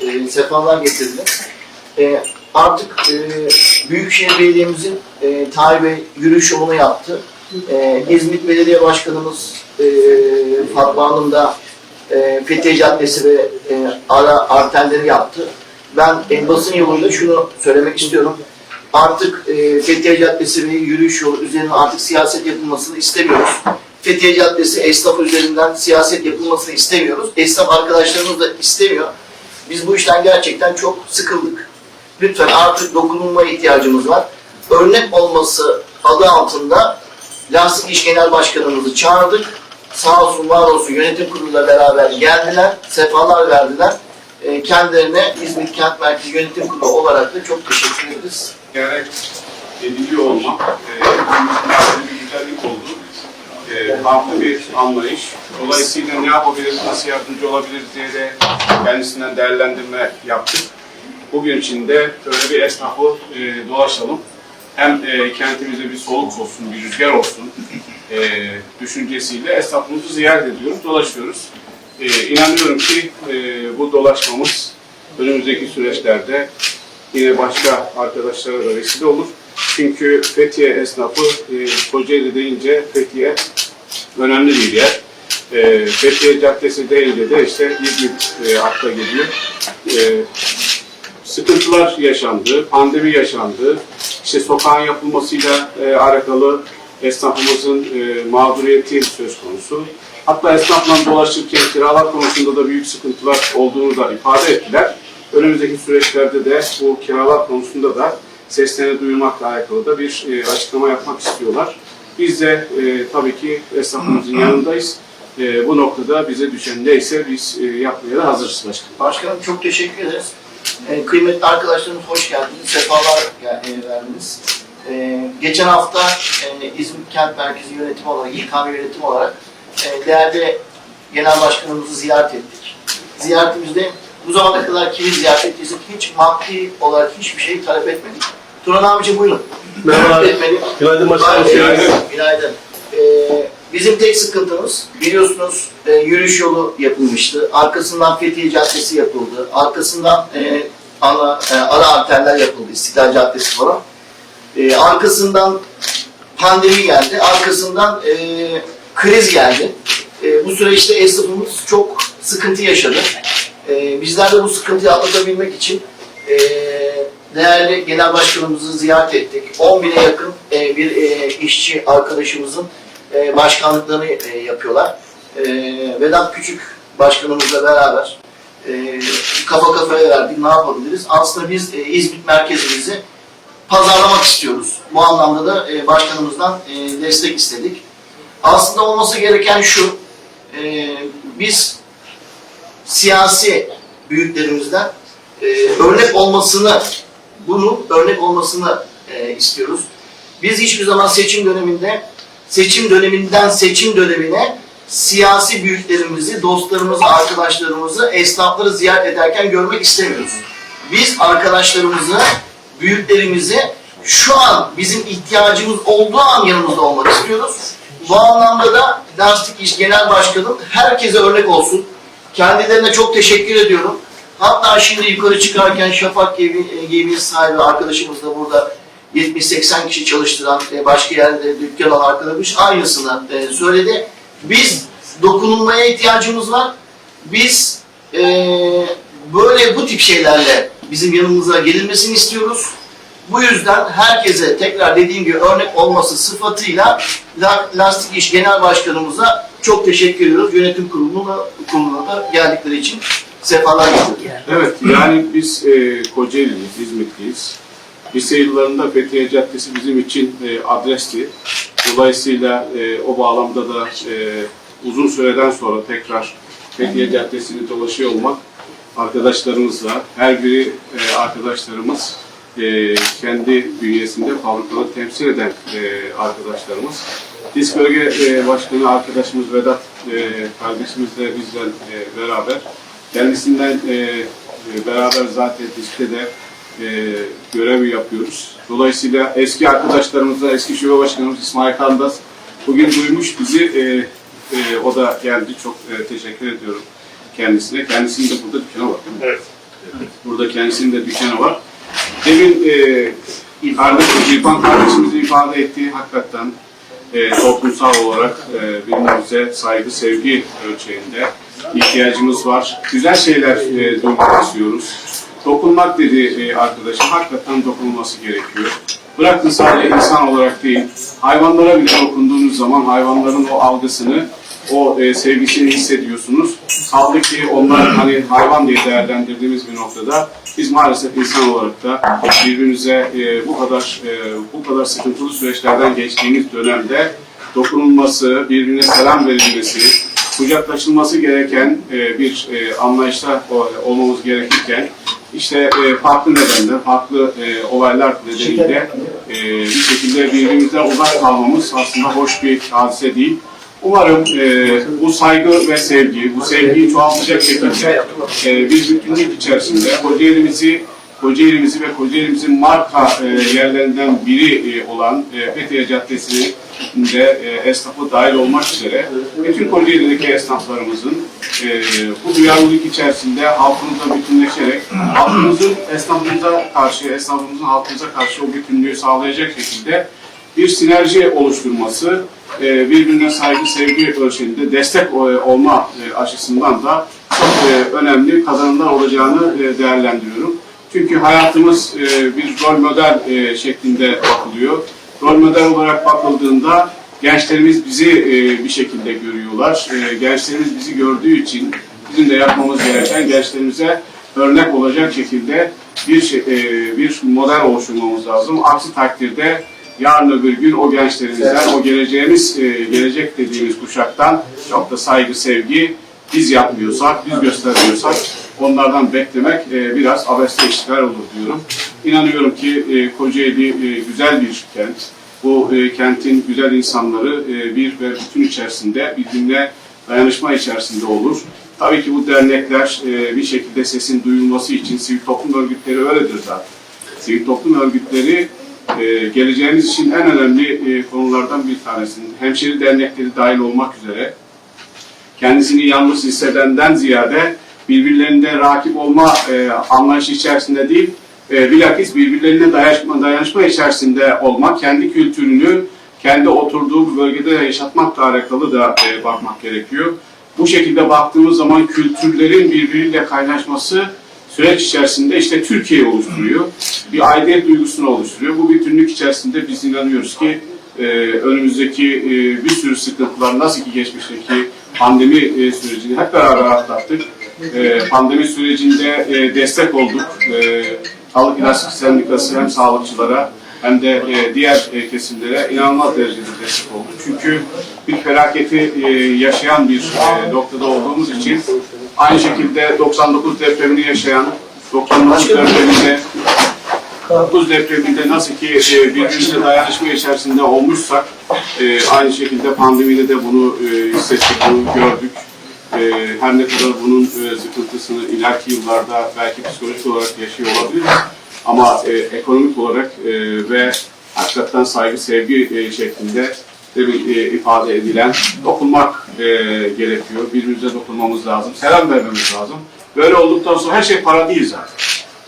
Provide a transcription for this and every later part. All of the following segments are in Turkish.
e, sefalar getirdiniz. E, artık e, Büyükşehir Belediye'mizin e, Tahir Bey yürüyüş yolunu yaptı. E, İzmit Belediye Başkanımız e, Fatma Hanım da e, Fethiye Caddesi ve e, ara arterleri yaptı. Ben e, basın yoluyla şunu söylemek istiyorum. Artık e, Fethiye Caddesi ve yürüyüş yolu üzerine artık siyaset yapılmasını istemiyoruz. Fethiye Caddesi esnaf üzerinden siyaset yapılmasını istemiyoruz. Esnaf arkadaşlarımız da istemiyor. Biz bu işten gerçekten çok sıkıldık. Lütfen artık dokunulmaya ihtiyacımız var. Örnek olması adı altında Lastik İş Genel Başkanımızı çağırdık. Sağ olsun var olsun yönetim kuruluyla beraber geldiler, sefalar verdiler. E, kendilerine İzmit Kent Merkezi Yönetim Kurulu olarak da çok teşekkür ederiz. gerek ediliyor olmak e, bir güzellik oldu. E, farklı bir anlayış. Dolayısıyla ne yapabiliriz, nasıl yardımcı olabiliriz diye de kendisinden değerlendirme yaptık. Bugün için de böyle bir esnafı e, dolaşalım. Hem e, kentimize bir soluk olsun, bir rüzgar olsun e, düşüncesiyle esnafımızı ziyaret ediyoruz, dolaşıyoruz. E, inanıyorum ki e, bu dolaşmamız önümüzdeki süreçlerde yine başka arkadaşlara da vesile olur. Çünkü Fethiye esnafı, e, Kocaeli deyince Fethiye önemli bir yer. E, Fethiye Caddesi deyince de işte İzmit e, akla geliyor. E, sıkıntılar yaşandı, pandemi yaşandı. İşte sokağın yapılmasıyla e, alakalı esnafımızın e, mağduriyeti söz konusu. Hatta esnafla dolaşırken kiralar konusunda da büyük sıkıntılar olduğunu da ifade ettiler. Önümüzdeki süreçlerde de bu kiralar konusunda da seslerini duyurmakla alakalı da bir e, açıklama yapmak istiyorlar. Biz de e, tabii ki esnafımızın yanındayız. E, bu noktada bize düşen neyse biz e, yapmaya da hazırız başkanım. Başkanım çok teşekkür ederiz. Ee, kıymetli arkadaşlarımız hoş geldiniz, sefalar gel- e, verdiniz. Ee, geçen hafta e, İzmit Kent Merkezi yönetimi olarak, İKM yönetimi olarak e, değerli Genel Başkanımızı ziyaret ettik. Ziyaretimizde bu zamana kadar kimi ziyaret ettiysek hiç maddi olarak hiçbir şey talep etmedik. Turan abici buyurun. Merhaba. Günaydın başkanım. Günaydın. Günaydın. Ee, bizim tek sıkıntımız biliyorsunuz e, yürüyüş yolu yapılmıştı. Arkasından Fethiye Caddesi yapıldı. Arkasından e, ana, e, ara arterler yapıldı. İstiklal Caddesi falan. E, arkasından pandemi geldi. Arkasından e, kriz geldi. E, bu süreçte esnafımız çok sıkıntı yaşadı. E, bizler de bu sıkıntıyı atlatabilmek için e, değerli genel başkanımızı ziyaret ettik. 10 bine yakın e, bir e, işçi arkadaşımızın e, başkanlıklarını e, yapıyorlar. E, Vedat Küçük başkanımızla beraber e, kafa kafaya verdik ne yapabiliriz? Aslında biz e, İzmit merkezimizi pazarlamak istiyoruz. Bu anlamda da e, başkanımızdan e, destek istedik. Aslında olması gereken şu, e, biz siyasi büyüklerimizden e, örnek olmasını, bunu örnek olmasını e, istiyoruz. Biz hiçbir zaman seçim döneminde, seçim döneminden seçim dönemine siyasi büyüklerimizi, dostlarımızı, arkadaşlarımızı, esnafları ziyaret ederken görmek istemiyoruz. Biz arkadaşlarımızı, büyüklerimizi şu an bizim ihtiyacımız olduğu an yanımızda olmak istiyoruz. Bu anlamda da Lastik İş Genel Başkanım herkese örnek olsun. Kendilerine çok teşekkür ediyorum. Hatta şimdi yukarı çıkarken Şafak Gemi'nin sahibi arkadaşımız da burada 70-80 kişi çalıştıran e, başka yerde dükkan alan arkadaşımız aynısını e, söyledi. Biz dokunulmaya ihtiyacımız var. Biz e, böyle bu tip şeylerle bizim yanımıza gelinmesini istiyoruz. Bu yüzden herkese tekrar dediğim gibi örnek olması sıfatıyla La- Lastik İş Genel Başkanımıza çok teşekkür ediyoruz. Yönetim kuruluna, kuruluna da geldikleri için sefalar getiriyoruz. Evet, yani biz e, Kocaeli'liyiz, İzmitliyiz. Lise yıllarında Fethiye Caddesi bizim için e, adresti. Dolayısıyla e, o bağlamda da e, uzun süreden sonra tekrar Fethiye Caddesi'ni dolaşıyor olmak arkadaşlarımızla, her biri e, arkadaşlarımız e, kendi bünyesinde fabrikaları temsil eden e, arkadaşlarımız. Disk Bölge e, Başkanı arkadaşımız Vedat e, kardeşimizle bizden e, beraber kendisinden e, e, beraber zaten diskte de e, görev yapıyoruz. Dolayısıyla eski arkadaşlarımızla eski şube başkanımız İsmail Kandas bugün duymuş bizi. E, e, o da geldi. Çok e, teşekkür ediyorum kendisine. Kendisinin de burada dükkanı var. değil mi? Evet. Burada kendisinin de dükkanı var. Demin e, kardeşim, İrfan kardeşimizin ifade ettiği hakikaten e, toplumsal olarak e, birbirimize saygı, sevgi ölçeğinde ihtiyacımız var. Güzel şeyler e, duymak istiyoruz. Dokunmak dedi e, arkadaşım, hakikaten dokunulması gerekiyor. Bırakın sadece insan olarak değil, hayvanlara bile dokunduğunuz zaman hayvanların o algısını, o e, sevgisini hissediyorsunuz. Kaldı ki onlar hani hayvan diye değerlendirdiğimiz bir noktada biz maalesef insan olarak da birbirimize e, bu kadar e, bu kadar sıkıntılı süreçlerden geçtiğimiz dönemde dokunulması, birbirine selam verilmesi, kucaklaşılması gereken e, bir e, anlayışta o- olmamız gerekirken işte e, farklı nedenler, farklı e, olaylar nedeniyle e, bir şekilde birbirimizden uzak kalmamız aslında hoş bir hadise değil. Umarım e, bu saygı ve sevgi, bu sevgiyi çoğaltacak şekilde e, bir bütünlük içerisinde Kocaeli'mizi Kocaeli'mizi ve Kocaeli'mizin marka e, yerlerinden biri e, olan e, Fethiye Caddesi'nin de e, esnafı dahil olmak üzere bütün Kocaeli'deki esnaflarımızın e, bu duyarlılık içerisinde halkımızla bütünleşerek halkımızın esnafımıza karşı, esnafımızın halkımıza karşı o bütünlüğü sağlayacak şekilde bir sinerji oluşturması, e, birbirine saygı, sevgi ölçeğinde destek e, olma e, açısından da çok e, önemli kazanımlar olacağını e, değerlendiriyorum. Çünkü hayatımız e, bir rol model e, şeklinde bakılıyor. Rol model olarak bakıldığında gençlerimiz bizi e, bir şekilde görüyorlar. E, gençlerimiz bizi gördüğü için bizim de yapmamız gereken gençlerimize örnek olacak şekilde bir şey, e, bir model oluşturmamız lazım. Aksi takdirde yarın öbür gün o gençlerimizden, o geleceğimiz, e, gelecek dediğimiz kuşaktan çok da saygı, sevgi biz yapmıyorsak, biz göstermiyorsak onlardan beklemek e, biraz abeste işgal olur diyorum. İnanıyorum ki e, Kocaeli e, güzel bir kent. Bu e, kentin güzel insanları e, bir ve bütün içerisinde birbirine dayanışma içerisinde olur. Tabii ki bu dernekler e, bir şekilde sesin duyulması için sivil toplum örgütleri öyledir zaten. Sivil toplum örgütleri e, geleceğimiz için en önemli e, konulardan bir tanesi. Hemşeri dernekleri dahil olmak üzere kendisini yalnız hissedenden ziyade birbirlerine rakip olma e, anlayışı içerisinde değil, e, bilakis birbirlerine dayanışma, dayanışma içerisinde olmak, kendi kültürünü kendi oturduğu bu bölgede yaşatmakla alakalı da e, bakmak gerekiyor. Bu şekilde baktığımız zaman kültürlerin birbiriyle kaynaşması süreç içerisinde işte Türkiye oluşturuyor. Bir aidiyet duygusunu oluşturuyor. Bu bütünlük içerisinde biz inanıyoruz ki e, önümüzdeki e, bir sürü sıkıntılar nasıl ki geçmişteki pandemi e, sürecini hep beraber atlattık. E, pandemi sürecinde e, destek olduk. E, Sağlık İlaç Sendikası hem sağlıkçılara hem de e, diğer e, kesimlere inanılmaz derecede destek olduk. Çünkü bir felaketi e, yaşayan bir e, noktada olduğumuz için aynı şekilde 99 depremini yaşayan 99 depreminde 9 depreminde nasıl ki e, birbirimize dayanışma içerisinde olmuşsak e, aynı şekilde pandemide de bunu e, hissettik, bunu gördük. E, her ne kadar bunun e, sıkıntısını ileriki yıllarda belki psikolojik olarak yaşıyor olabiliriz ama e, ekonomik olarak e, ve hakikaten saygı, sevgi e, şeklinde demin ifade edilen dokunmak gerekiyor. Birbirimize dokunmamız lazım, selam vermemiz lazım. Böyle olduktan sonra her şey para değil zaten.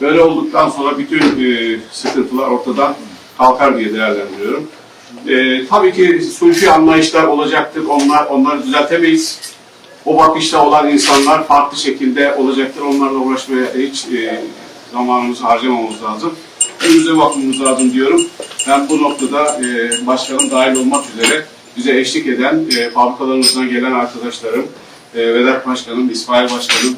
Böyle olduktan sonra bütün sıkıntılar ortadan kalkar diye değerlendiriyorum. E, tabii ki sufi anlayışlar olacaktır. Onlar onları düzeltemeyiz. O bakışta olan insanlar farklı şekilde olacaktır. Onlarla uğraşmaya hiç e, zamanımızı harcamamamız lazım. Önümüze bakmamız lazım diyorum. Ben bu noktada e, başkanım dahil olmak üzere bize eşlik eden e, fabrikalarımızdan gelen arkadaşlarım, e, Vedat Başkanım, İsmail Başkanım,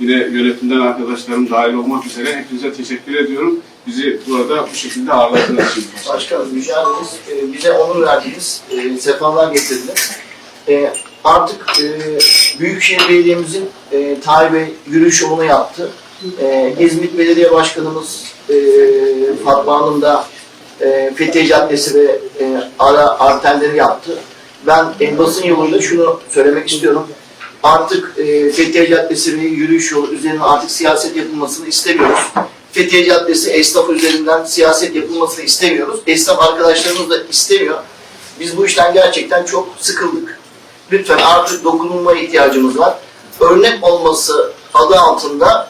yine yönetimden arkadaşlarım dahil olmak üzere hepinize teşekkür ediyorum. Bizi burada bu şekilde ağırladığınız için. Başkanım mücadeleniz e, bize onur verdiniz, e, sefalar getirdiniz. E, artık e, Büyükşehir Belediye'mizin e, Tahir Bey yürüyüş yolunu yaptı. E, İzmit Belediye Başkanımız e, Fatma Hanım da e, Fethiye Caddesi ve e, ara arterleri yaptı. Ben e, basın yoluyla şunu söylemek istiyorum. Artık e, Fethiye Caddesi ve yürüyüş yolu üzerine artık siyaset yapılmasını istemiyoruz. Fethiye Caddesi esnaf üzerinden siyaset yapılmasını istemiyoruz. Esnaf arkadaşlarımız da istemiyor. Biz bu işten gerçekten çok sıkıldık. Lütfen artık dokunulma ihtiyacımız var. Örnek olması adı altında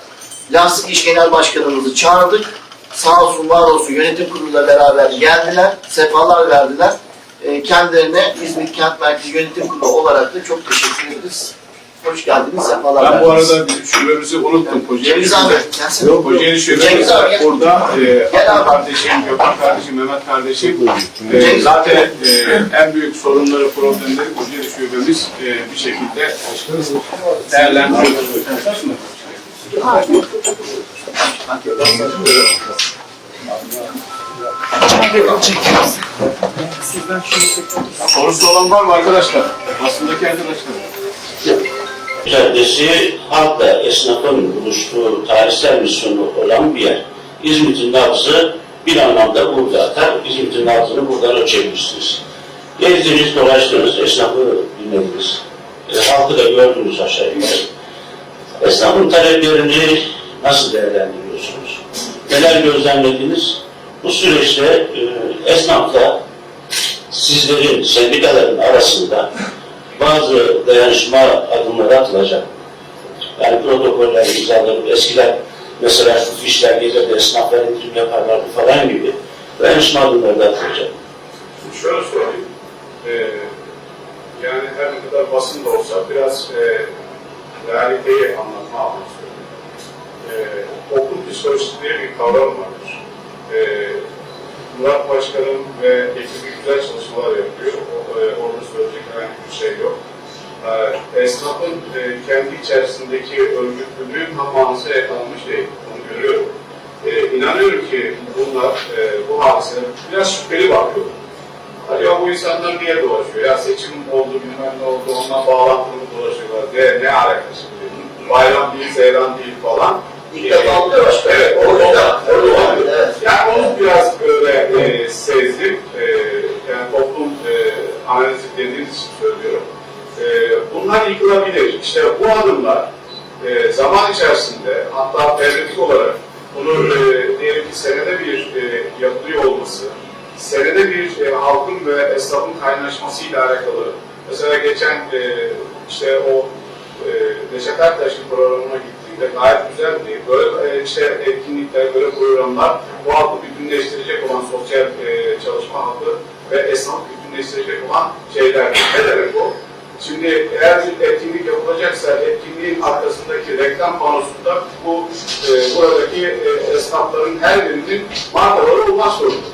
Lastik İş Genel Başkanımızı çağırdık. Sağ olsun var olsun yönetim kuruluyla beraber geldiler, sefalar verdiler. E, kendilerine İzmit Kent Merkezi Yönetim Kurulu olarak da çok teşekkür ederiz. Hoş geldiniz, sefalar Ben bu arada bizim şubemizi unuttum. Kocaeli Cengiz abi. Yok Kocaeli şubemiz Cengiz abi gel. burada. E, Gel Hakan abi. kardeşim, Gökhan kardeşim, Mehmet kardeşim. E, zaten e, en büyük sorunları, problemleri Kocaeli şubemiz e, bir şekilde değerlendiriyor. Sorusu olan var mı arkadaşlar? Basındaki arkadaşlar. Caddesi halkla esnafın buluştuğu tarihsel misyonu olan bir yer. İzmit'in nabzı bir anlamda burada atar. İzmit'in nabzını buradan ölçebilirsiniz. Gezdiniz, dolaştınız, esnafı dinlediniz. E, halkı da gördünüz aşağı yukarı. Esnafın taleplerini nasıl değerlendiriyorsunuz? Neler gözlemlediniz? Bu süreçte e, esnafla sizlerin, sendikaların arasında bazı dayanışma adımları atılacak. Yani protokoller imzalanıp eskiden mesela şu fişler gelir de esnaflar indirim yaparlardı falan gibi dayanışma adımları da atılacak. Şöyle söyleyeyim. Ee, yani her ne kadar basın da olsa biraz e, realiteyi anlatma amaçlı. Ee, okul psikolojisi diye bir kavram vardır. Ee, Murat Başkanım ve ekibi güzel çalışmalar yapıyor. E, orada söyleyecek herhangi bir şey yok. Ee, esnafın e, kendi içerisindeki örgütlülüğün tam manasıyla yakalanmış değil. Onu görüyorum. İnanıyorum ki bunlar, e, bu hadiseler biraz şüpheli bakıyor. Acaba bu insanlar niye dolaşıyor? Ya seçim oldu, bilmem ne oldu, ondan bağlantılı dolaşıyorlar? Ne, ne alakası? Bayram değil, seyran değil falan. Kaynaşmasıyla alakalı. Mesela geçen e, işte o e, Neşet Ertaş'ın programına gittiğimde gayet güzeldi. Böyle e, işte etkinlikler, böyle programlar bu halkı bütünleştirecek olan sosyal e, çalışma hakkı ve esnaf bütünleştirecek olan şeyler. Ne demek bu? Şimdi eğer bir etkinlik yapılacaksa etkinliğin arkasındaki reklam panosunda bu e, buradaki e, esnafların her birinin markaları olmak zorunda.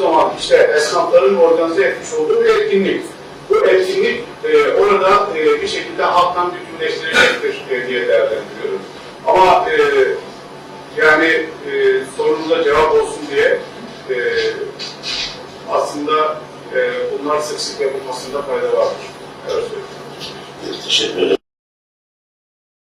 Zaman işte esnafların organize etmiş olduğu bir etkinlik. Bu etkinlik e, orada e, bir şekilde halktan bütünleştirecektir e, diye değerlendiriyorum. Ama e, yani e, sorunuza cevap olsun diye e, aslında e, bunlar sık sık yapılmasında fayda vardır. Evet. Teşekkür ederim.